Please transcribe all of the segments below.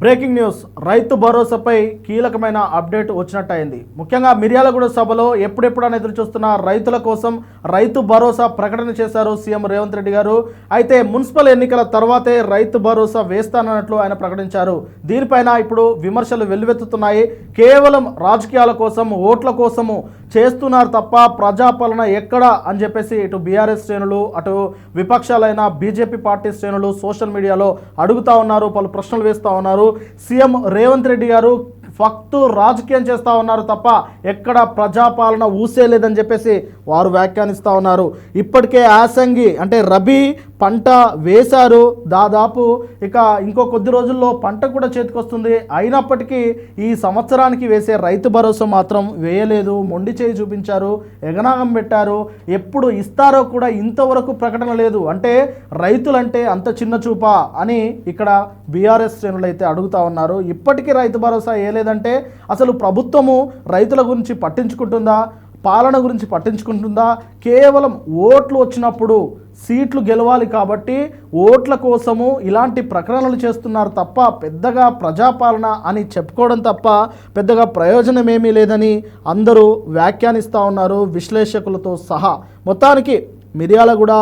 Breaking news. రైతు భరోసాపై కీలకమైన update వచ్చినట్టయింది. ముఖ్యంగా మిర్యాలగూడ సభలో ఎప్పుడెప్పుడని ఎదురు చూస్తున్న రైతుల కోసం రైతు భరోసా ప్రకటన చేశారు సీఎం రేవంత్ రెడ్డి గారు. అయితే మున్సిపల్ ఎన్నికల తర్వాతే రైతు భరోసా వేస్తానన్నట్లు ఆయన ప్రకటించారు. దీనిపైన ఇప్పుడు విమర్శలు వెల్లువెత్తుతున్నాయి. కేవలం రాజకీయాల కోసం ఓట్ల కోసము చేస్తున్నారు తప్ప ప్రజాపాలన ఎక్కడ అని చెప్పేసి ఇటు బీఆర్ఎస్ శ్రేణులు అటు విపక్షాలైన బీజేపీ పార్టీ శ్రేణులు సోషల్ మీడియాలో అడుగుతా ఉన్నారు పలు ప్రశ్నలు వేస్తూ ఉన్నారు. సీఎం రేవంత్ రెడ్డి గారు ఫక్తు రాజకీయం చేస్తూ ఉన్నారు తప్ప ఎక్కడ ప్రజాపాలన ఊసే లేదని చెప్పేసి వారు వ్యాఖ్యానిస్తూ ఉన్నారు. ఇప్పటికే యాసంగి అంటే రబీ పంట వేశారు దాదాపు. ఇక ఇంకో కొద్ది రోజుల్లో పంట కూడా చేతికొస్తుంది. అయినప్పటికీ ఈ సంవత్సరానికి వేసే రైతు భరోసా మాత్రం వేయలేదు. మొండి చేయి చూపించారు. ఎగనాగం పెట్టారు. ఎప్పుడు ఇస్తారో కూడా ఇంతవరకు ప్రకటన లేదు. అంటే రైతులంటే అంత చిన్న చూపా అని ఇక్కడ బీఆర్ఎస్ శ్రేణులు అయితే అడుగుతా ఉన్నారు. ఇప్పటికీ రైతు భరోసా లేదంటే అసలు ప్రభుత్వము రైతుల గురించి పట్టించుకుంటుందా? పాలన గురించి పట్టించుకుంటుందా? కేవలం ఓట్లు వచ్చినప్పుడు సీట్లు గెలవాలి కాబట్టి ఓట్ల కోసము ఇలాంటి ప్రకటనలు చేస్తున్నారు తప్ప పెద్దగా ప్రజాపాలన అని చెప్పుకోవడం తప్ప పెద్దగా ప్రయోజనం ఏమీ లేదని అందరూ వ్యాఖ్యానిస్తూ ఉన్నారు విశ్లేషకులతో సహా. మొత్తానికి మిర్యాలగూడ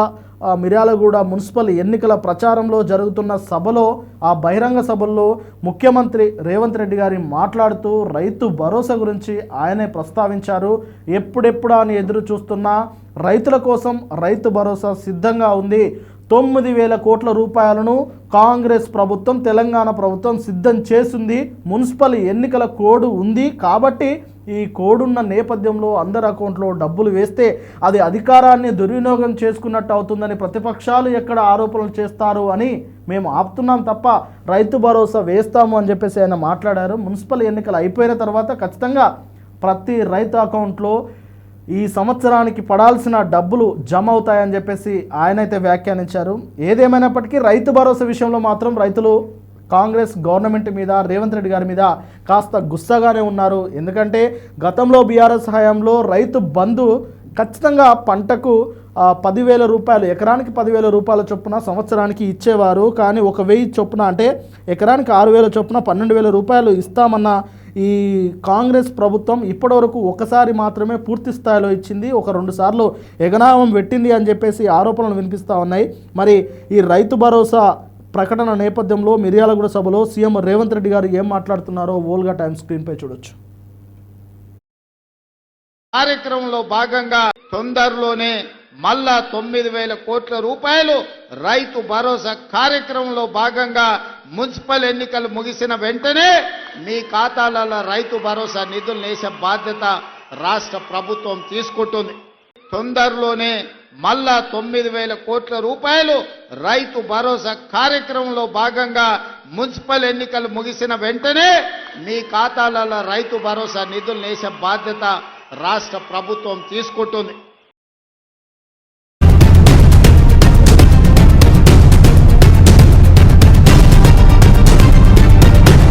మిర్యాలగూడ మున్సిపల్ ఎన్నికల ప్రచారంలో జరుగుతున్న సభలో ఆ బహిరంగ సభల్లో ముఖ్యమంత్రి రేవంత్ రెడ్డి గారి మాట్లాడుతూ రైతు భరోసా గురించి ఆయనే ప్రస్తావించారు. ఎప్పుడెప్పుడా అని ఎదురు చూస్తున్న రైతుల కోసం రైతు భరోసా సిద్ధంగా ఉంది. తొమ్మిది వేల కోట్ల రూపాయలను కాంగ్రెస్ ప్రభుత్వం తెలంగాణ ప్రభుత్వం సిద్ధం చేసింది. మున్సిపల్ ఎన్నికల కోడ్ ఉంది కాబట్టి ఈ కోడున్న నేపథ్యంలో అందరి అకౌంట్లో డబ్బులు వేస్తే అది అధికారాన్ని దుర్వినియోగం చేసుకున్నట్టు అవుతుందని ప్రతిపక్షాలు ఎక్కడ ఆరోపణలు చేస్తారు అని మేము ఆపుతున్నాం తప్ప రైతు భరోసా వేస్తాము అని చెప్పేసి ఆయన మాట్లాడారు. మున్సిపల్ ఎన్నికలు అయిపోయిన తర్వాత ఖచ్చితంగా ప్రతి రైతు అకౌంట్లో ఈ సంవత్సరానికి పడాల్సిన డబ్బులు జమ అవుతాయని చెప్పేసి ఆయనైతే వ్యాఖ్యానించారు. ఏదేమైనప్పటికీ రైతు భరోసా విషయంలో మాత్రం రైతులు కాంగ్రెస్ గవర్నమెంట్ మీద రేవంత్ రెడ్డి గారి మీద కాస్త గుస్సాగానే ఉన్నారు. ఎందుకంటే గతంలో బీఆర్ఎస్ హయాంలో రైతు బంధు ఖచ్చితంగా పంటకు పదివేల రూపాయలు ఎకరానికి పదివేల రూపాయల చొప్పున సంవత్సరానికి ఇచ్చేవారు. కానీ ఒక వెయ్యి చొప్పున అంటే ఎకరానికి ఆరు వేల చొప్పున పన్నెండు వేల రూపాయలు ఇస్తామన్న ఈ కాంగ్రెస్ ప్రభుత్వం ఇప్పటివరకు ఒకసారి మాత్రమే పూర్తి స్థాయిలో ఇచ్చింది. ఒక రెండు సార్లు ఎగనామం పెట్టింది అని చెప్పేసి ఆరోపణలు వినిపిస్తూ ఉన్నాయి. మరి ఈ రైతు భరోసా ప్రకటన నేపథ్యంలో మిర్యాలగూడ సభలో సీఎం రేవంత్ రెడ్డి గారు ఏం మాట్లాడుతున్నారో ఓల్గా టైమ్ స్క్రీన్పై చూడొచ్చు. కార్యక్రమంలో భాగంగా తొందరలోనే మళ్ళా తొమ్మిది వేల కోట్ల రూపాయలు రైతు భరోసా కార్యక్రమంలో భాగంగా మున్సిపల్ ఎన్నికలు ముగిసిన వెంటనే మీ ఖాతాలలో రైతు భరోసా నిధులు వేసే బాధ్యత రాష్ట్ర ప్రభుత్వం తీసుకుంటుంది. తొందరలోనే మళ్ళా తొమ్మిది వేల కోట్ల రూపాయలు రైతు భరోసా కార్యక్రమంలో భాగంగా మున్సిపల్ ఎన్నికలు ముగిసిన వెంటనే మీ ఖాతాలలో రైతు భరోసా నిధులు వేసే బాధ్యత రాష్ట్ర ప్రభుత్వం తీసుకుంటుంది.